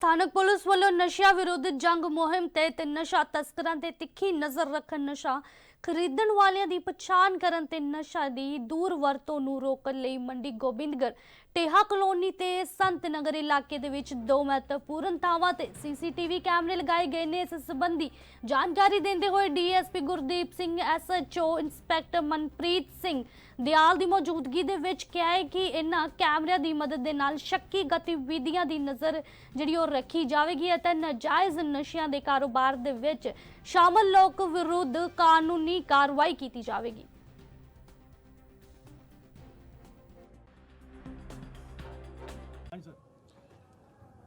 ਸਥਾਨਕ ਪੁਲਿਸ ਵੱਲੋਂ ਨਸ਼ਿਆਂ ਵਿਰੁੱਧ ਜੰਗ ਮੁਹਿੰਮ ਤਹਿਤ ਨਸ਼ਾ ਤਸਕਰਾਂ ਤੇ ਤਿੱਖੀ ਨਜ਼ਰ ਰੱਖਣ ਨਸ਼ਾ ਖਰੀਦਣ ਵਾਲਿਆਂ ਦੀ ਪਛਾਣ ਕਰਨ ਤੇ ਨਸ਼ਾ ਦੀ ਦੂਰ ਵਰਤੋਂ ਨੂੰ ਰੋਕਣ ਲਈ ਮੰਡੀ ਗੋਬਿੰਦਗੜ੍ਹ ਟੇਹਾ ਕਲੋਨੀ ਤੇ ਸੰਤ ਨਗਰ ਇਲਾਕੇ ਦੇ ਵਿੱਚ ਦੋ ਮਹੱਤਵਪੂਰਨ ਥਾਵਾਂ ਤੇ ਸੀਸੀਟੀਵੀ ਕੈਮਰੇ ਲਗਾਏ ਗਏ ਨੇ। ਇਸ ਸੰਬੰਧੀ ਜਾਣਕਾਰੀ ਦਿੰਦੇ ਹੋਏ DSP Gurdeep Singh, SHO inspector Manpreet Singh Dayal ਦੀ ਮੌਜੂਦਗੀ ਦੇ ਵਿੱਚ ਕਿਹਾ ਹੈ ਕਿ ਇਹਨਾਂ ਕੈਮਰਿਆਂ ਦੀ ਮਦਦ ਦੇ ਨਾਲ ਸ਼ੱਕੀ ਗਤੀਵਿਧੀਆਂ ਦੀ ਨਜ਼ਰ ਜਿਹੜੀ ਉਹ ਰੱਖੀ ਜਾਵੇਗੀ ਅਤੇ ਨਾਜਾਇਜ਼ ਨਸ਼ਿਆਂ ਦੇ ਕਾਰੋਬਾਰ ਦੇ ਵਿੱਚ ਸ਼ਾਮਲ ਲੋਕ ਵਿਰੁੱਧ ਕਾਨੂੰਨੀ ਕਾਰਵਾਈ ਕੀਤੀ ਜਾਵੇਗੀ।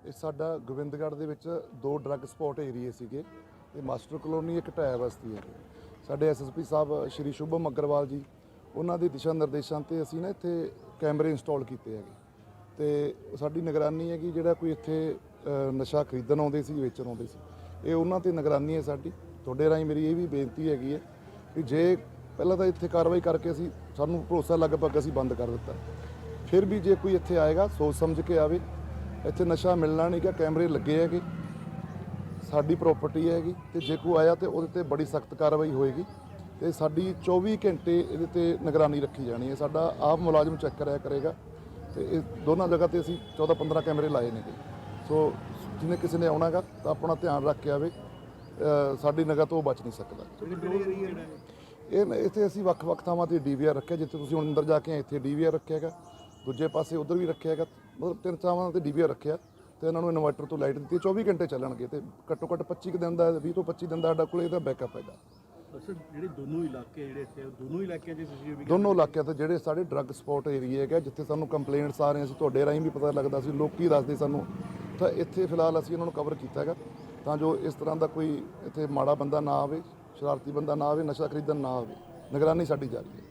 ਇਹ ਸਾਡਾ ਗੋਬਿੰਦਗੜ੍ਹ ਦੇ ਵਿੱਚ ਦੋ ਡਰੱਗ ਸਪੌਟ ਏਰੀਏ ਸੀਗੇ। ਤੇ ਮਾਸਟਰ ਕਲੋਨੀ ਇੱਕ ਟਾਇਆ ਬਸਤੀ ਹੈ। ਸਾਡੇ ਐਸਐਸਪੀ ਸਾਹਿਬ, ਸ਼੍ਰੀ ਸ਼ੁਭਮ ਅਗਰਵਾਲ ਜੀ, ਉਹਨਾਂ ਦੇ ਦਿਸ਼ਾ ਨਿਰਦੇਸ਼ਾਂ ਤੇ ਅਸੀਂ ਨਾ ਇੱਥੇ ਕੈਮਰੇ ਇੰਸਟਾਲ ਕੀਤੇ ਹੈਗੇ। ਤੇ ਸਾਡੀ ਨਿਗਰਾਨੀ ਹੈ ਕਿ ਜਿਹੜਾ ਕੋਈ ਇੱਥੇ ਨਸ਼ਾ ਖਰੀਦਣ ਆਉਂਦੇ ਸੀ, ਵੇਚਣ ਆਉਂਦੇ ਸੀ, ਇਹ ਉਹਨਾਂ ਤੇ ਨਿਗਰਾਨੀ ਹੈ ਸਾਡੀ। ਤੁਹਾਡੇ ਰਾਹੀਂ ਮੇਰੀ ਇਹ ਵੀ ਬੇਨਤੀ ਹੈਗੀ ਹੈ ਕਿ ਜੇ ਪਹਿਲਾਂ ਤਾਂ ਇੱਥੇ ਕਾਰਵਾਈ ਕਰਕੇ ਅਸੀਂ ਸਾਨੂੰ ਭਰੋਸਾ ਲਗਭਗ ਅਸੀਂ ਬੰਦ ਕਰ ਦਿੱਤਾ। ਫਿਰ ਵੀ ਜੇ ਕੋਈ ਇੱਥੇ ਆਏਗਾ, ਸੋਚ ਸਮਝ ਕੇ ਆਵੇ, ਇੱਥੇ ਨਸ਼ਾ ਮਿਲਣਾ ਨਹੀਂ ਕਿ ਕੈਮਰੇ ਲੱਗੇ ਹੈਗੇ, ਸਾਡੀ ਪ੍ਰਾਪਰਟੀ ਹੈਗੀ ਤੇ ਜੇ ਕੋਈ ਆਇਆ ਤੇ ਉਹਦੇ ਤੇ ਬੜੀ ਸਖਤ ਕਾਰਵਾਈ ਹੋਏਗੀ ਤੇ ਸਾਡੀ 24 ਘੰਟੇ ਇਹਦੇ ਤੇ ਨਿਗਰਾਨੀ ਰੱਖੀ ਜਾਣੀ ਹੈ। ਸਾਡਾ ਆਪ ਮੁਲਾਜ਼ਮ ਚੈੱਕ ਕਰਿਆ ਕਰੇਗਾ ਤੇ ਇਹ ਦੋਨਾਂ ਜਗ੍ਹਾ ਤੇ ਅਸੀਂ 14 15 ਕੈਮਰੇ ਲਾਏ ਨੇਗੇ। ਸੋ ਜਿਹਨੇ ਕਿਸੇ ਨੇ ਆਉਣਾਗਾ ਤਾਂ ਆਪਣਾ ਧਿਆਨ ਰੱਖ ਕੇ ਆਵੇ। ਸਾਡੀ ਨਿਗਾਹ ਤੋਂ ਬਚ ਨਹੀਂ ਸਕਦਾ। ਇਹ ਇੱਥੇ ਅਸੀਂ ਵੱਖ-ਵੱਖ ਥਾਵਾਂ ਤੇ ਡੀਵੀਆਰ ਰੱਖਿਆ ਜਿੱਥੇ ਤੁਸੀਂ ਹੁਣ ਅੰਦਰ ਜਾ ਕੇ ਇੱਥੇ ਡੀਵੀਆਰ ਰੱਖਿਆ ਹੈਗਾ। ਦੂਜੇ ਪਾਸੇ ਉਧਰ ਵੀ ਰੱਖਿਆ ਹੈਗਾ ਮਤਲਬ ਤਿੰਨ ਥਾਵਾਂ ਤੇ ਡੀਵੀਆਰ ਰੱਖਿਆ ਤੇ ਇਹਨਾਂ ਨੂੰ ਇਨਵਰਟਰ ਤੋਂ ਲਾਈਟ ਦਿੱਤੀ ਹੈ, 24 ਘੰਟੇ ਚੱਲਣਗੇ ਤੇ ਘੱਟੋ ਘੱਟ 25 ਕੁ ਦਿਨ ਦਾ 20 ਤੋਂ 25 ਦਿਨ ਦਾ ਸਾਡਾ ਕੋਲ ਇਹਦਾ ਬੈਕਅਪ ਹੈਗਾ। ਸਰ ਜਿਹੜੇ ਦੋਨੋਂ ਇਲਾਕੇ ਜਿਹੜੇ ਇੱਥੇ ਦੋਨੋਂ ਇਲਾਕਿਆਂ 'ਚ ਸੀਸੀਟੀਵੀ ਦੋਨੋਂ ਇਲਾਕਿਆਂ ਤੇ ਜਿਹੜੇ ਸਾਡੇ ਡਰੱਗ ਸਪੌਟ ਏਰੀਏ ਹੈਗਾ ਜਿੱਥੇ ਸਾਨੂੰ ਕੰਪਲੇਂਟਸ ਆ ਰਹੀਆਂ ਸੀ ਤੁਹਾਡੇ ਰਾਹੀਂ ਵੀ ਪਤਾ ਲੱਗਦਾ ਸੀ ਲੋਕੀ ਦੱਸਦੇ ਸਾਨੂੰ ਤਾਂ ਇੱਥੇ ਫਿਲਹਾਲ ਅਸੀਂ ਇਹਨਾਂ ਨੂੰ ਕਵਰ ਕੀਤਾ ਹੈਗਾ। ਤਾਂ ਜੋ ਇਸ ਤਰ੍ਹਾਂ ਦਾ ਕੋਈ ਇੱਥੇ ਮਾੜਾ ਬੰਦਾ ਨਾ ਆਵੇ, ਸ਼ਰਾਰਤੀ ਬੰਦਾ ਨਾ ਆਵੇ, ਨਸ਼ਾ ਖਰੀਦਣ ਨਾ ਆਵੇ। ਨਿਗਰਾਨੀ ਸਾਡੀ ਜਾਰੀ ਹੈ।